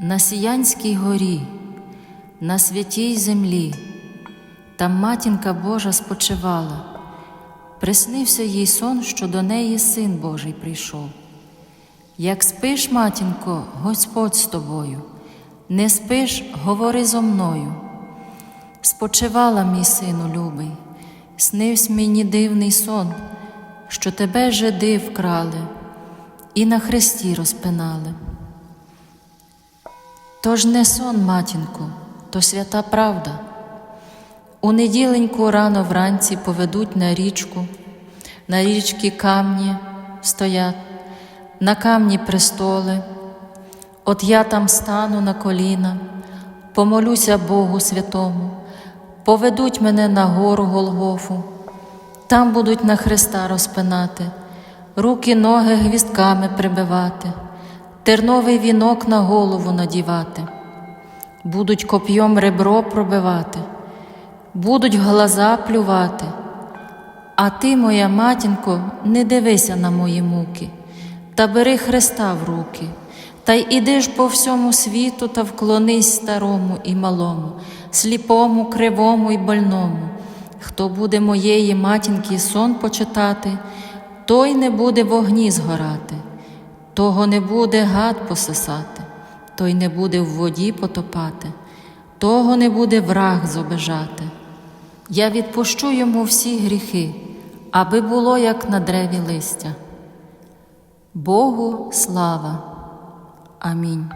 На Сіянській горі, на святій землі, там матінка Божа спочивала, приснився їй сон, що до неї син Божий прийшов. Як спиш, матінко, Господь з тобою, не спиш, говори зо мною. Спочивала, мій сину любий, снився мені дивний сон, що тебе жиди вкрали і на хресті розпинали. Тож не сон, матінку, то свята правда. У неділеньку рано вранці поведуть на річку, на річки камні стоять, на камні престоли. От я там стану на коліна, помолюся Богу святому, поведуть мене на гору Голгофу, там будуть на Христа розпинати, руки, ноги гвістками прибивати, терновий вінок на голову надівати, будуть коп'єм ребро пробивати, будуть глаза плювати. А ти, моя матінко, не дивися на мої муки, та бери Христа в руки, та й іди ж по всьому світу та вклонись старому і малому, сліпому, кривому і больному. Хто буде моєї матінки сон почитати, той не буде в огні згорати, того не буде гад пососати, той не буде в воді потопати, того не буде враг зобижати. Я відпущу йому всі гріхи, аби було як на древі листя. Богу слава. Амінь.